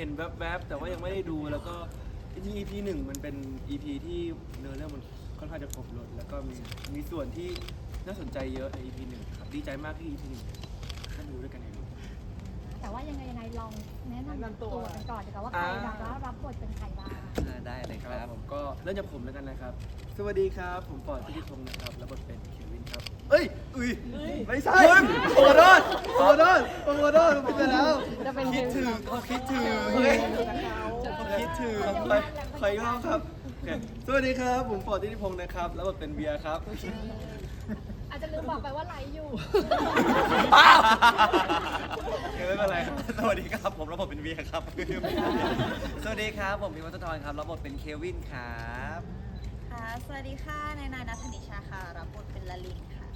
เห็นแวบๆ แต่ว่ายังไม่ได้ดูแล้วก็จริงๆ EP หนึ่งมันเป็น EP ที่เนื้อเรื่องมันค่อนข้างจะครบรถแล้วก็มีมีส่วนที่น่าสนใจเยอะใน EP หนึ่งครับดีใจมากที่ EP หนึ่งได้ดูด้วยกันในโรง แต่ว่ายังไงยังไงลองแนะนำตัวกันก่อนดีกว่าว่าใครอ่า รับแล้วรับบทเป็นใครบ้างอ่าได้เลยคครัรับบผมก็เริ่มจากผมแล้วกันนะครับ สวัสดีครับ ผมปอดพิธิพงศ์นะครับแล้วบทเป็นเควินครับ เอ้ยอุ้ยไม่ใช่โอ้โดนโอ้โดนโอ้โดนผิดไปแล้วจะเป็นคิดถึงเขาคิดถึงเขาคิดถึงไปขออีกรอบครับโอเคสวัสดีครับ ผมปอดพิธิพงศ์นะครับ แล้วบทเป็นเบียร์ครับ อาจจะลืมบอกไปว่าไลฟ์อยู่โอเคไม่เป็นไรครับ สวัสดีครับ ผมรับบทเป็นเวียครับ สวัสดีครับ ผมพิมพ์วัฒนทรครับ รับบทเป็นเควินครับ ค่ะสวัสดีค่ะนายนายนัทนิชาค่ะ รับบทเป็นละลินค่ะ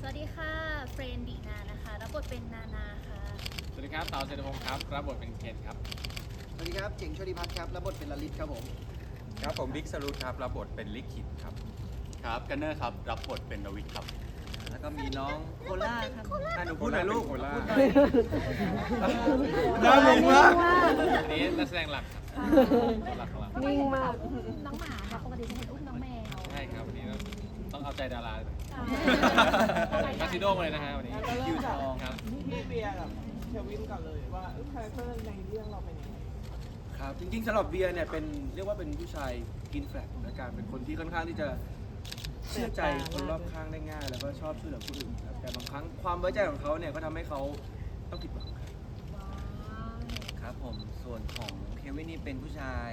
สวัสดีค่ะ เฟรนดีนานะคะ รับบทเป็นนานาค่ะ สวัสดีครับสาวเศรษฐพงศ์ครับ รับบทเป็นเคนครับ สวัสดีครับ เจ๋งโชติพัฒน์ครับ รับบทเป็นลลิตครับผม ครับผมบิ๊กสรุปครับ รับบทเป็นลิขิตครับ ครับกันเนอร์ครับ รับบทเป็นนวิทย์ครับ แล้วก็มีน้องโคล่าครับอะหนูพูดหน่อยลูกโคราชน่าลงมาก อันนี้นักแสดงหลักครับตัวหลักของเรา นิ่งมาก น้องหมาค่ะปกติจะเห็นอุ้ม เอาใจดาราเลยอ่ามาซิโดมาเลยนะฮะวันนี้คิวทองครับ พี่เบียร์กับเควินก่อนเลยว่าเอ้ยคาแรคเตอร์ในเรื่องเราเป็นยังไงครับจริงๆสำหรับเบียร์เนี่ยเป็นเรียกว่าเป็นผู้ชายกินแฟลตและการเป็นคนที่ค่อนข้างที่จะเชื่อใจคนรอบข้างได้ง่าย แล้วก็ชอบช่วยเหลือผู้อื่นครับแต่บางครั้งความไว้ใจของเขาเนี่ยก็ทำให้เขาต้องผิดหวังครับ ครับผมส่วนของเควินนี่เป็นผู้ชาย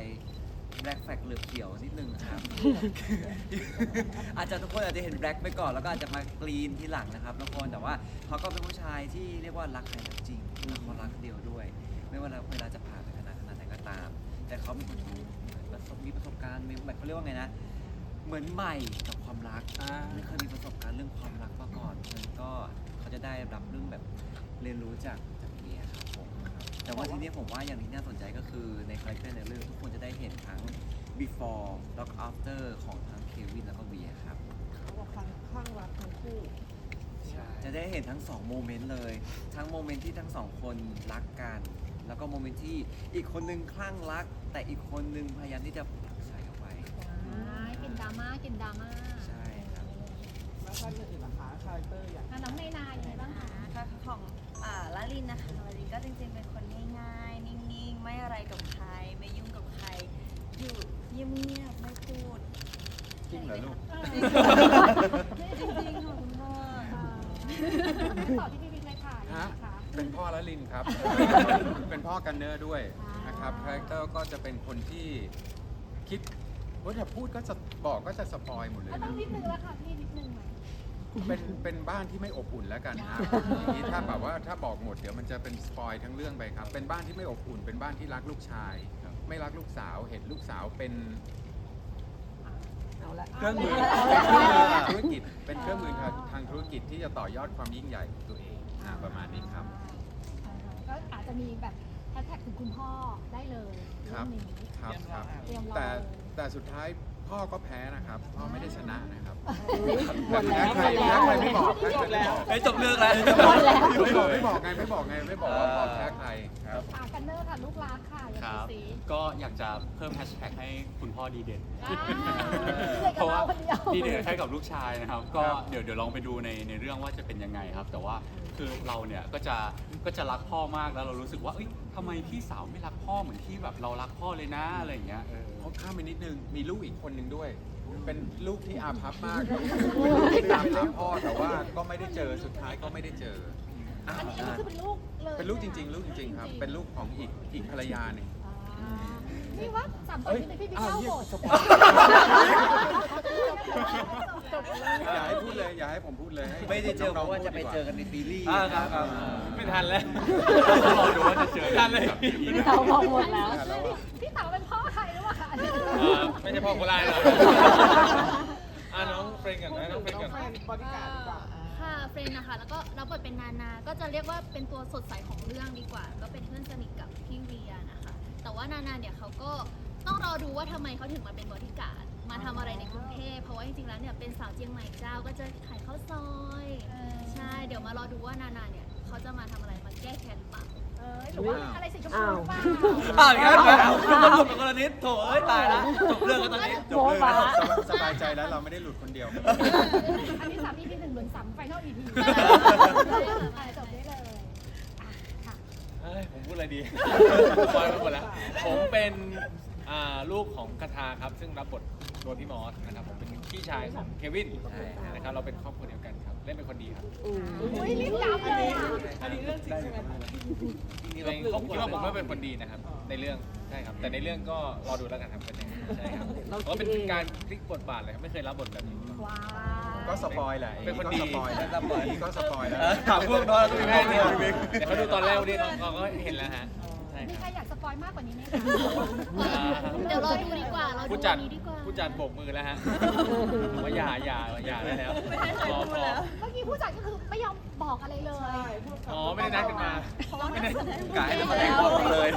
แบล็กแฟกเหลือบเขียวนิดนึงครับ อาจจะทุกคนอาจจะเห็นแบล็กไปก่อนแล้วก็อาจจะมากรีนที่หลังนะครับทุกคนแต่ว่าเขาก็เป็นผู้ชายที่เรียกว่ารักใครรักจริงและเขารักเดียวด้วย ไม่ว่าเวลาจะผ่านไปขนาดขนาดไหนก็ตาม แต่เขาเป็นคนที่ประสบมีประสบการณ์มีแบบเขาเรียกว่าไงนะเหมือนใหม่กับความรักอ่าไม่เคยมีประสบการณ์เรื่องความรักมาก่อนมันก็เขาจะได้รับเรื่องแบบเรียนรู้จาก แต่ว่าทีนี้ผมว่าอย่างที่น่าสนใจก็คือในคาแรคเตอร์ในเรื่องทุกคนจะได้เห็นทั้ง before แล้วก็ after ของทั้งเควินแล้วก็เบียร์ครับ เขาบอกข้างข้างรักทั้งคู่ จะได้เห็นทั้งสองโมเมนต์เลย ทั้งโมเมนต์ที่ทั้งสองคนรักกัน แล้วก็โมเมนต์ที่อีกคนนึงคลั่งรัก แต่อีกคนนึงพยายามที่จะผลักใส่เอาไว้กินดราม่ากินดราม่าใช่ครับ แล้วท่านอื่นๆล่ะคะคาแรคเตอร์อย่าง อะน้องในนายังไงบ้างคะค่ะของ อ่าละลินนะคะละลินก็จริงๆเป็นคนง่ายๆ นิ่งๆ ไม่อะไรกับใคร ไม่ยุ่งกับใคร อยู่เงียบๆ ไม่พูดจริงเหรอลูก จริงๆค่ะคุณพ่อต่อที่พี่บิ๊กเลยค่ะยังไงฮะคะเป็นพ่อละลินครับ เป็นพ่อกันเนอร์ด้วยนะครับคาแรคเตอร์ก็จะเป็นคนที่คิดว่าถ้าพูดก็จะบอกก็จะสปอยหมดเลยก็ต้อนะงนิดนึงแล้วค่ะพี่นิดนึงไหม เป็นเป็นบ้านที่ไม่อบอุ่นแล้วกันครับอย่างนี้ถ้าแบบว่าถ้าบอกหมดเดี๋ยวมันจะเป็นสปอยทั้งเรื่องไปครับ เป็นบ้านที่ไม่อบอุ่น เป็นบ้านที่รักลูกชาย ไม่รักลูกสาวเห็นลูกสาวเป็นเอาละเครื่องมือเป็นเครื่องมือทางธุรกิจเป็นเครื่องมือทางทางธุรกิจที่จะต่อยอดความยิ่งใหญ่ของตัวเองอ่าประมาณนี้ครับอ่าก็อาจจะมีแบบแฮชแท็กถึงคุณพ่อได้เลยครับเรื่องนี้ครับครับเตรียมรอแต่เลยแต่สุดท้าย พ่อก็แพ้นะครับพ่อไม่ได้ชนะนะครับหมดแพ้แล้วใครแพ้ใครไม่บอกแพ้ใครไม่บอกเฮ้ยจบเรื่องแล้วไม่บอกไม่บอกไงไม่บอกไงไม่บอกว่าพ่อแพ้ใครครับอ่ากันเนอร์ค่ะลูกรักค่ะอย่าคไปรับสีก็อยากจะเพิ่มแฮชแท็กให้คุณพ่อดีเด่นอ่าเพราะว่าคนเดียวดีเด่นให้กับลูกชายนะครับ ก็ครับเดี๋ยวเดี๋ยวลองไปดูในในเรื่องว่าจะเป็นยังไงครับ แต่ว่าคือเราเนี่ยก็จะก็จะรักพ่อมากแล้วเรารู้สึกว่าเอ้ยทำไมพี่สาวไม่รักพ่อเหมือนที่แบบเรารักพ่อเลยนะอะไรอย่างเงี้ยเออ เขาข้ามไปนิดนึง มีลูกอีกคนนึงด้วย เป็นลูกที่อาภัพมากตามหาพ่อแต่ว่าก็ไม่ได้เจอสุดท้ายก็ไม่ได้เจออันนี้อันนี้คือเป็นลูกเลยเป็นลูกจริง ๆ ลูกจริงๆครับ เป็นลูกของอีกอีกภรรยาหนึ่งอ่านี่ว่าสามคนนี้เป็นพี่บิ๊กเข้าโบสถ์อย่าให้พูดเลยอย่าให้ผมพูดเลยให้ไม่ได้เจอเพน้งราะๆว่าพูดจะไปดีก เจอกันในซีรีส์อ่าครับครับไม่ทันแล้วรอดูว่าจะเจอกันกับพี่อีพี่เต๋าบอกหมดแล้วทันแล้วอะพี่เต๋าเป็น เออไม่ใช่พ่อโคราชหรอกอะน้องเฟรนกันนะน้องเฟรนกันแฟนบริการดดีกว่าค่ะเฟรนนะคะ แล้วก็รับบทเป็นนานา ก็จะเรียกว่าเป็นตัวสดใสของเรื่องดีกว่า ก็เป็นเพื่อนสนิทกับพี่เวียนะคะ แต่ว่านานาเนี่ยเขาก็ต้องรอดูว่าทำไมเขาถึงมาเป็นบริการดมาทำอะไรในกรุงเทพเพราะว่าจริงๆแล้วเนี่ยเป็นสาวเจียงใหม่เจ้าก็จะขายข้าวซอย ใช่ เดี๋ยวมารอดูว่านานาเนี่ยเขาจะมาทำอะไรมาแก้แค้นหรือเปล่าเเอ้ ยหรือว่าอะไรสีชมพูหรือเปล่าอ้าวอย่างนั้นเหรอทุกคนหลุดไปคนละนิดโถเอ้ยตายละจบเรื่องกันตอนนี้จบเลยแล้วสบายใจแล้วเราไม่ได้หลุดคนเดียว อันนี้สาม EP หนึ่งหรือสามไฟนอล EP อะจบได้เลยอะค่ะเอ้ยผมพูดอะไรดีปล่อยไปหมดแล้ว ผมเป็นอ่าลูกของคาทาครับ ซึ่งรับบทโดยพี่มอสนะครับ ผมเป็นพี่ชายของเควินใช่ครับนะครับ เราเป็นครอบครัวเดียวกันครับ เล่นเป็นคนดีครับ อุ้ยรีบย้ำเลยอะ อันนี้เรื่องจริงใช่ไหม คะในคิดว่าผมไม่เป็นคนดีนะครับ ในเรื่องใช่ครับ แต่ในเรื่องก็รอดูแล้วกันครับเป็นยังไงใช่ครับเพราะเป็นการพลิกบทบาทเลยครับไม่เคยรับบทแบบนี้ ว้าวก็สปอยแหละเป็นคนดี ก็สปอยแล้วสปอยก็สปอยแล้วถามพวกน้อยแล้วต้องมีใช่แม่เนี่เนี่ยยเดี๋ยวเขาดูตอนแรกวันนี้เขาก็เห็นแล้วฮะใช่มีคใครรับอยากสปอยมากกว่านี้ไหมคะเดี๋ยวรอดูดีกว่าเราดูผู้จัดวันนี้ดีกว่าผู้จัดโบกมือแล้วฮะผมว่าอย่าอย่าอย่าได้แล้วไม่ให้ใครพอพูพดอ อมบอกอะไรเลย ใช่พูดกับอ๋อไม่ได้นัดกันมา เพราะว่านักแสดงกายจะมาแรงบอกเลย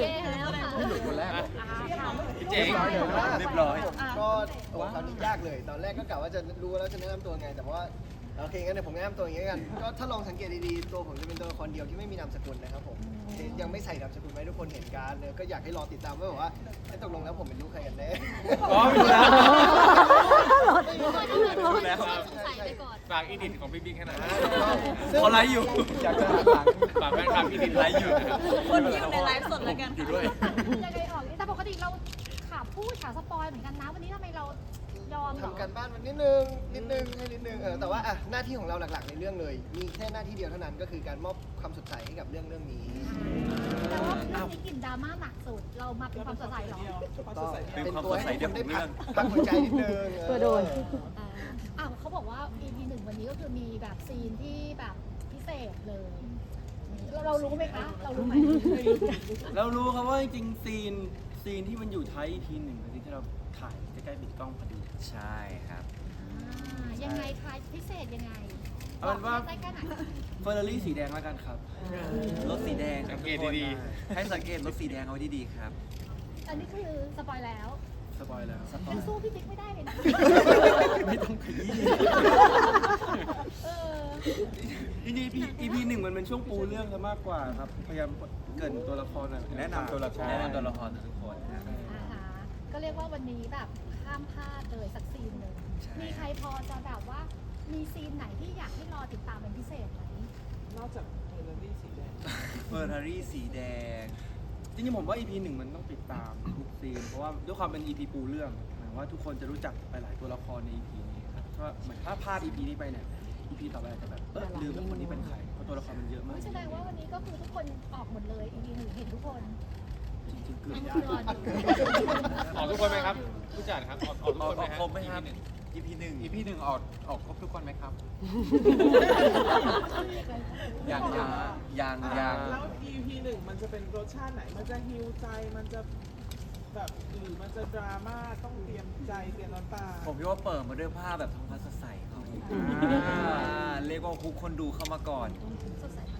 เย้แล้วค่ะหลุดคนแรกเหรออ่าค่ะพี่เจ๋งเรียบร้อย ก็โอ้คราวนี้ยากเลย ตอนแรกก็กะว่าจะรู้แล้วจะแนะนำตัวไง แต่ว่าโอเคงั้นเดี๋ยวผมแนะนำตัวอย่างนี้กัน ก็ถ้าลองสังเกตดีๆ ตัวผมจะเป็นตัวละครเดียวที่ไม่มีนามสกุลนะครับผม ยังไม่ใส่นามสกุลไว้ทุกคนเห็นกันเนอะก็อยากให้รอติดตามว่าแบบว่าไอ้ตกลงแล้วผมเป็นลูกใครกันแน่ อ๋อรู้แล้ว รู้แล้วสงสัยไปก่อน ฝากอีดิทของพี่บิ๊กให้หน่อยนะเขาไลฟ์อยู่อยากจะหักหลัง ฝากแฟนคลับอีดิทไลฟ์อยู่นะครับคนที่อยู่ในไลฟ์สดแล้วกัน อยู่ด้วย ยังไงออกนี่แต่ปกติเราขาพูดขาสปอยเหมือนกันนะ วันนี้ทำไมเรายอมเหรอทำกันบ้านมันนิดนึง นิดนึงให้นิดนึงเออแต่ว่าอะหน้าที่ของเราหลักๆในเรื่องเลย มีแค่หน้าที่เดียวเท่านั้นก็คือการมอบความสดใสให้กับเรื่องเรื่องนี้ แต่ว่าเรื่องนี้กลิ่นดราม่าหนักสุด เรามาเป็นความสดใสเหรอความก็สดใสเป็นตัวให้ทุกคนได้พักเป็นความสดใสเดียวของเรื่องพักหัวใจนิดนึงตัวโดนอ่าอ้าว เขาบอกว่า EP หนึ่งวันนี้ก็คือมีแบบซีนที่แบบพิเศษเลย เราเรารู้ไหมคะ เรารู้ไหมเรารู้ครับว่าจริงๆซีนซีนที่มันอยู่ท้าย EP หนึ่งเป็นซีนที่เราถ่ายใกล้ๆปิดกล้องพอดีใช่ครับ อ่ายังไงคะพิเศษยังไงเอาเป็นว่าบอกได้แค่ไหนเฟอร์รารี่สีแดงแล้วกันครับ รถสีแดงสังเกตทุคนดีให้สังเกตรถสีแดงเอาไว้ดีๆครับ อันนี้คือสปอยแล้ว สปอยแล้วสปอยัยงสู้พี่บิ๊กไม่ได้เลยนะ ไม่ต้องขยี้ เออ จริงๆ EP EP หนึ่งมันเป็นช่วงปูเรื่องซะมากกว่าครับ พยายามเกรินตัวละครหอยแนะนำตัวละคร แนะนำตัวละครทุกคนครับ อ่าฮะก็เรียกว่าวันนี้แบบข้ามพลาดเลยสักซีนหนึ่งใช่ มีใครพอจะแบบว่า มีซีนไหนที่อยากให้รอติดตามเป็นพิเศษไหมนอกจากเออร์ลี่สีแดง เฟอร์รารี่สีแดง จริงๆผมว่า EP หนึ่งมันต้องติดตามทุกซีนเพราะว่าด้วยความเป็น EP ปูเรื่องหมายว่าทุกคนจะรู้จักหลายๆตัวละครใน EP นี้ครับก็เหมือนถ้าพลาด EP นี้ไปเนี่ย EP ต่อไปอาจจะแบบเออลืมแล้วคนนี้เป็นใครเพราะตัวละครมันเยอะมากไม่แสดงว่าวันนี้ก็คือทุกคนออกหมดเลย EP หนึ่งเห็นทุกคนจริงๆเกือบรยาอกดู ออกทุกคนไหมครับ ผู้จัดครับ ออกออกทุกออกคนไหมออกฮะครบไหมครับ EP หนึ่ง EP หนึ่งอีพี่หนึ่งออกออกครบทุกคนไหมครับ ยังยังยังยังแล้ว EP หนึ่งมันจะเป็นรสชาติไหน มันจะฮิวใจ มันจะแบบหรือมันจะดราม่าต้องเตรียมใจเตรียมน้ำตา ผมคิดว่าเปิดมาด้วยภาพแบบท้องฟ้าสดใสครับอ่าเรียกว่าคุกคนดูเข้ามาก่อน สดใสทั้งเรื่อง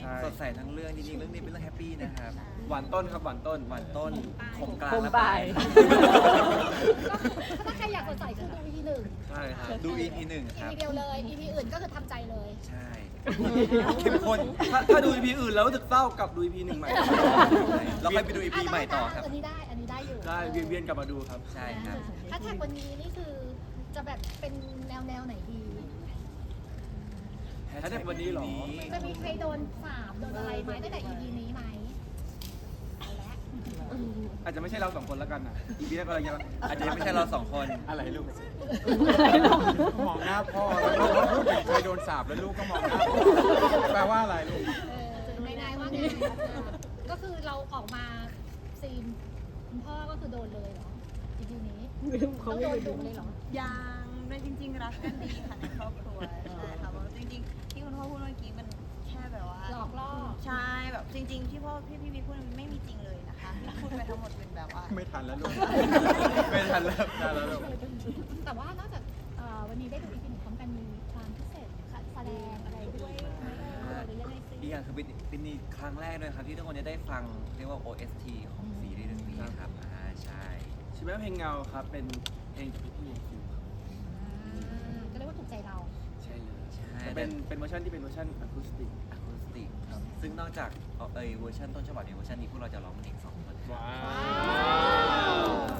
ใช่ใช่สดใสทั้งเรื่องจริงๆเรื่องนี้เป็นเรื่องแฮปปี้นะครับหวานต้นครับหวานต้นหวานต้นขมกลางขมและปปลาลายยก็คือถ้าใครอยากสดใสคือดู EP หนึ่งใช่ครับดู EP หนึ่งครับ EP เดียวเลย EP อื่นก็คือทำใจเลยใช่เข้มข้นถ้าถ้าดู EP อื่นแล้วรู้สึกเศร้ากลับดู EP หนึ่งใหม่เราค่อยไปดู EP ใหม่ต่อครับ อันนี้ได้ อันนี้ได้อยู่ใช่เวียนๆกลับมาดูครับ ใช่ครับ ถ้าแท็กวันนี้นี่คือจะแบบเป็นแนวแนวไหนดี ถ้าในวันนี้เหรอ จะมีใครโดนสาบโดนอะไรไหมตั้งแต่ EP นี้ไหมเอาละอาจจะไม่ใช่เราสองคนแล้วกันนะ EP แรกก็เรายังอาจจะยังไม่ใช่เราสองคน อะไรลูก มองหน้าพ่อแล้วลูกก็พูดถึงใครโดนสาบแล้วลูกก็มองหน้าพ่อแปลว่าอะไรลูก เออในนายว่าไงก็คือเราออกมาซีนคุณพ่อก็คือโดนเลยเหรอ EP นี้ต้องโดนดุเลยเหรอ ยังไม่จริงๆรักกันดีค่ะในครอบครัว หลอกล่อใช่แบบจริง ๆ ที่พ่อพี่พี่พี่พูดมันไม่มีจริงเลยนะคะที่พูดไปทั้งหมดเป็นแบบว่า ไม่ทันแล้วลูก ไม่ทันแล้วได้แล้วลูกแต่ว่านอกจากเอ่อวันนี้ได้ดู EP หนึ่งพร้อมกันมีความพิเศษแสดงอะไรด้วยไหมเออหรือยังไงสิอีกอย่างคือเป็นเป็นอีกครั้งแรกด้วยครับที่ทุกคนจะได้ฟังเรียกว่า OST ของซีรีส์เรื่องนี้ครับอ่าใช่ ชิมะเพลงเงาครับ เป็นเพลงจากพี่พี่คิวครับอ่าก็เรียกว่าถูกใจเรา ใช่เลยใช่ แต่เป็นเป็นเวอร์ชันที่เป็นเวอร์ชันอะคูสติก ซึ่งนอกจากเอ่อเอยเวอร์ชันต้นฉบับในเวอร์ชันนี้พวกเราจะร้องเพลงสองคนครับว้า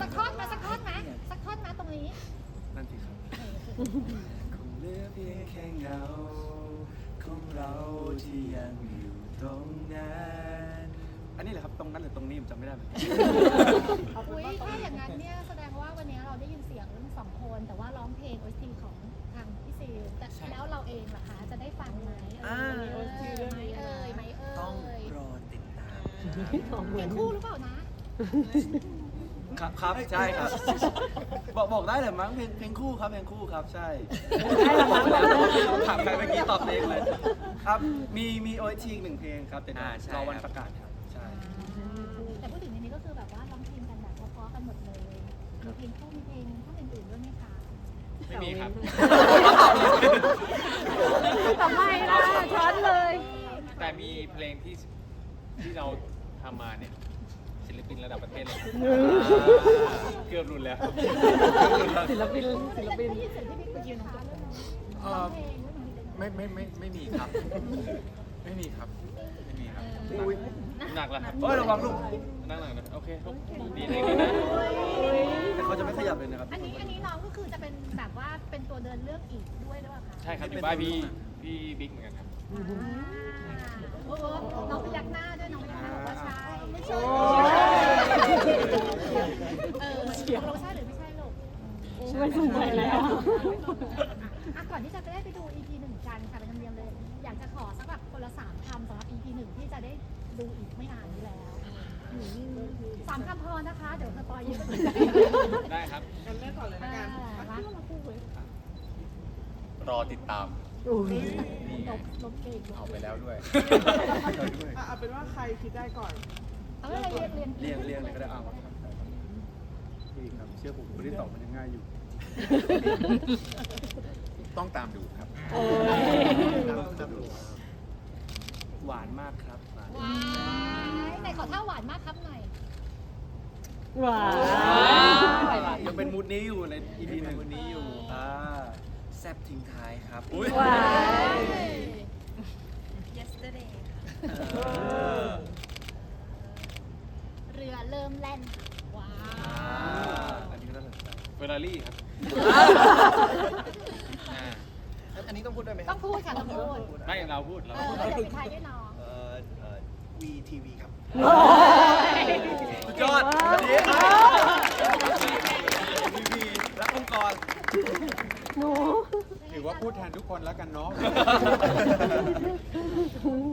สักท่อนมาสักท่อนนะสักท่อนนะตรงนี้ นั่นสิครับ คงเหลือเพียงแค่เงาของเราที่ยังอยู่ตรงนั้นอันนี้แหละครับตรงนั้นหรือตรงนี้ผมจำไม่ได้เหมือนกันอุ้ยถ้าอย่างนั้นเนี่ยแสดงว่าวันนี้เราได้ยินเสียงสองคน แต่ว่าร้องเพลง OST ของทางพี่ซีแต่แล้วเราเองล่ะคะจะได้ฟังไหมเออเออไหมเอ่ยไหมเอ่ ต้อง ย รอติด ตามเพลงคู่หรือเปล่านะ ครับครับใช่ครับ บอกบอกได้เลยมั้งเพลงเพลงคู่ครับเพลงคู่ครับใช่ได้ละมั้งถามใครเมื่อกี้ตอบเองเลยครับมีมีโอทีอีกหนึ่งเพลงครับแต่อ่าใช่ รอวันครับประกาศครับใช่แต่พูดถึงในนี้ก็คือแบบว่าร้องเพลงกันแบบเพราะๆกันหมดเลยมีเพลงคู่มีเพลงท่านอื่นๆด้วยไหมคะไม่มีครับ ทำไมล่ะช้อนเลย แต่มีเพลงที่ ที่เราทำมาเนี่ยศิลปินระดับประเทศเลยเกือบรุนแล้ว ศิลปินศิลปิน ได้ยินเสียงพี่บิ๊กเมื่อกี้นะคะเรื่องนั้นเอ่ร้อองเพลงด้วยมั้ยไม่ไม่ไม่ไม่มีครับ ไม่มีครับ ไม่มีครับอุ้ยหนักแล้วครับเฮ้ยระวังลูกนั่งหลังนะโอเคลูกดีนะดีนะ แต่เขาจะไม่ขยับเลยนะครับ อันนี้อันนี้น้องก็คือจะเป็นแบบว่าเป็นตัวเดินเรื่องอีกด้วยหรือเปล่าคะ ใช่ครับ อยู่บ้านพี่พี่บิ๊กเหมือนกันครับ โอ้โหน้องพยักหน้าด้วยน้องพยักหน้าบอกว่าใช่ไม่ใช่เออเราใช่หรือไม่ใช่ลูกไม่สงสัยแล้ว อะก่อนที่จะได้ไปดู EP หนึ่งกันค่ะเป็นธรรมเนียมเลย อยากจะขอสักแบบคนละสามคำสำหรับ EP หนึ่งที่จะได้ดูอีกไม่นานนี้แล้วสามคำพอนะคะ เดี๋ยวสปอยเยอะไปได้ครับกันแรกก่อนเลยนะกันรอติดตาม นี่ไงลบลบเองลบเอาไปแล้วด้วยอะเอาเป็นว่าใครคิดได้ก่อน เอาอะไรเรียนเรียนเรียงเรียงเลยก็ได้เอาครับพี่ครับเชื่อผมคนที่ตอบมันยังง่ายอยู่ ต้องตามดูครับหวานมากครับหวานว้ายไหนขอท่าหวานมากครับหน่อยหวานยังเป็นมูดนี้อยู่ใน EP หนึ่งมูดนี้อยู่อ่า แซบทิ้งท้ายครับอุ้ยหวาน yesterday เรือเริ่มแล่นว้าอ่าวอันนี้ก็น่าสนใจเฟอร์รารี่ครับ อ่าอันนี้ต้องพูดด้วยไหมคต้รัอบ งพูดค่ะต้องพูด ไม่เราพูดเราเออพูดเดี๋ยวไปทายด้วยน้อง เอ่อเอ่อ VTV ครับโอ้ยสุดยอดวันนี้ทีวีและองค์กร หนู ถือว่าพูดแทนทุกคนแล้วกันเนาะ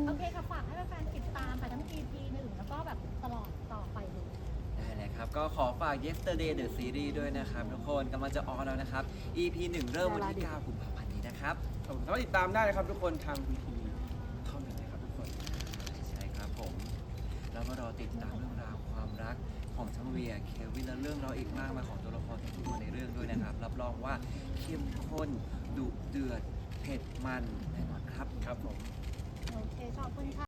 โอเคค่ะฝากให้แฟนๆติดตามค่ะทั้ง EP หนึ่งแล้วก็แบบตลอดต่อไปเลย ได้เลยครับ ก็ขอฝาก Yesterday the Series ด้วยนะครับ ทุกคนกำลังจะออนแล้วนะครับ EP 1 เริ่มวันที่9กุมภาพันธ์นี้นะครับ ผมสามารถติดตามได้นะครับทุกคนทางวีทีเท่านั้นนะครับทุกคน ใช่ครับผม แล้วมารอติดตามเรื่องราวความรักของทั้งเวียเควินและเรื่องราวอีกมากมายของตัวละครทุกตัวในเรื่องด้วยนะครับ รับรองว่าเข้มข้นดุ เดือดเผ็ดมันแน่นอนครับ ครับผม โอเค ขอบคุณค่ะ